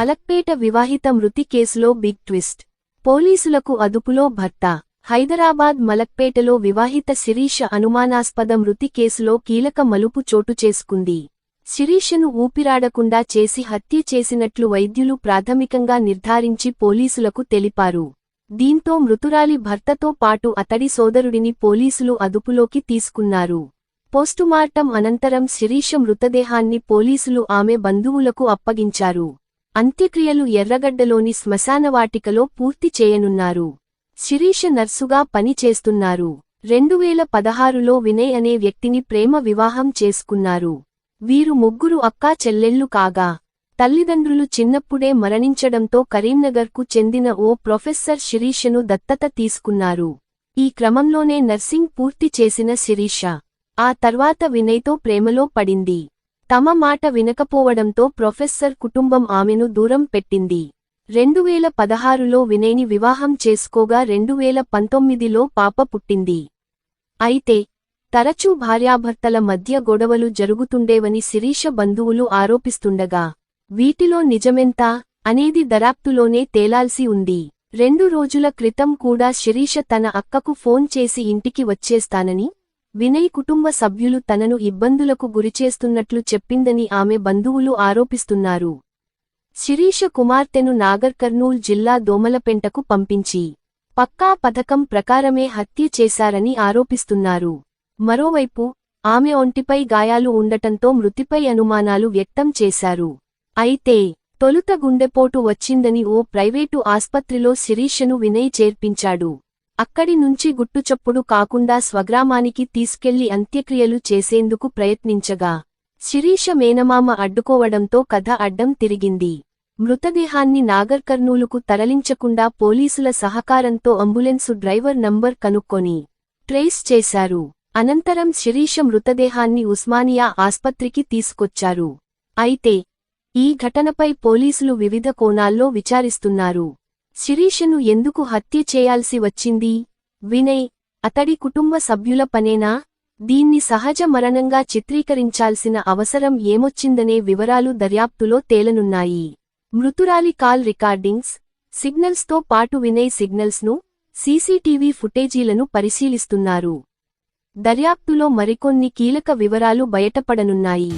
మలక్పేట వివాహిత మృతి కేసులో బిగ్ ట్విస్ట్. పోలీసులకు అదుపులో భర్త. హైదరాబాద్ మలక్పేటలో వివాహిత శిరీష అనుమానాస్పద మృతి కేసులో కీలక మలుపు చోటు చేసుకుంది. శిరీషను ఊపిరాడకుండా చేసి హత్య చేసినట్లు వైద్యులు ప్రాథమికంగా నిర్ధారించి పోలీసులకు తెలిపారు. దీంతో మృతురాలి భర్తతో పాటు అతడి సోదరుడిని పోలీసులు అదుపులోకి తీసుకున్నారు. పోస్టుమార్టం అనంతరం శిరీష మృతదేహాన్ని పోలీసులు ఆమె బంధువులకు అప్పగించారు. అంత్యక్రియలు ఎర్రగడ్డలోని శ్మశానవాటికలో పూర్తి చేయనున్నారు. శిరీష నర్సుగా పని చేస్తున్నారు. రెండువేల పదహారులో వినయ్ అనే వ్యక్తిని ప్రేమ వివాహం చేసుకున్నారు. వీరు ముగ్గురు అక్కా చెల్లెళ్ళు కాగా తల్లిదండ్రులు చిన్నప్పుడే మరణించడంతో కరీంనగర్కు చెందిన ఓ ప్రొఫెసర్ శిరీషను దత్తత తీసుకున్నారు. ఈ క్రమంలోనే నర్సింగ్ పూర్తి చేసిన శిరీష ఆ తర్వాత వినయ్తో ప్రేమలో పడింది. తమ మాట వినకపోవడంతో ప్రొఫెసర్ కుటుంబం ఆమెను దూరం పెట్టింది. రెండువేల పదహారులో వినయని వివాహం చేసుకోగా రెండువేల పంతొమ్మిదిలో పాప పుట్టింది. అయితే తరచూ భార్యాభర్తల మధ్య గొడవలు జరుగుతుండేవని శిరీష బంధువులు ఆరోపిస్తుండగా వీటిలో నిజమెంత? అనేది దరాప్తులోనే తేలాల్సి ఉంది. రెండు రోజుల క్రితం కూడా శిరీష తన అక్కకు ఫోన్ చేసి ఇంటికి వచ్చేస్తానని వినయ్ కుటుంబ సభ్యులు తనను ఇబ్బందులకు గురిచేస్తున్నట్లు చెప్పిందని ఆమె బంధువులు ఆరోపిస్తున్నారు. శిరీష కుమార్తెను నాగర్ కర్నూల్ జిల్లా దోమలపెంటకు పంపించి పక్కా పథకం ప్రకారమే హత్య చేశారని ఆరోపిస్తున్నారు. మరోవైపు ఆమె ఒంటిపై గాయాలు ఉండటంతో మృతిపై అనుమానాలు వ్యక్తం చేశారు. అయితే తొలుత గుండెపోటు వచ్చిందని ఓ ప్రైవేటు ఆస్పత్రిలో శిరీషను వినయ్ చేర్పించాడు. అక్కడి నుంచి గుట్టుచప్పుడు కాకుండా స్వగ్రామానికి తీసుకెళ్ళి అంత్యక్రియలు చేసేందుకు ప్రయత్నించగా శిరీష మేనమామ అడ్డుకోవడంతో కథ అడ్డం తిరిగింది. మృతదేహాన్ని నాగర్ కర్నూలుకు తరలించకుండా పోలీసుల సహకారంతో అంబులెన్సు డ్రైవర్ నంబర్ కనుక్కొని ట్రేస్ చేశారు. అనంతరం శిరీష మృతదేహాన్ని ఉస్మానియా ఆస్పత్రికి తీసుకొచ్చారు. అయితే ఈ ఘటనపై పోలీసులు వివిధ కోణాల్లో విచారిస్తున్నారు. శిరీషను ఎందుకు హత్య చేయాల్సి వచ్చింది? వినయ్ అతడి కుటుంబ సభ్యుల పనేనా? దీన్ని సహజ మరణంగా చిత్రీకరించాల్సిన అవసరం ఏమొచ్చిందనే వివరాలు దర్యాప్తులో తేలనున్నాయి. మృతురాలి కాల్ రికార్డింగ్స్ సిగ్నల్స్తో పాటు వినయ్ సిగ్నల్స్ను సీసీటీవీ ఫుటేజీలను పరిశీలిస్తున్నారు. దర్యాప్తులో మరికొన్ని కీలక వివరాలు బయటపడనున్నాయి.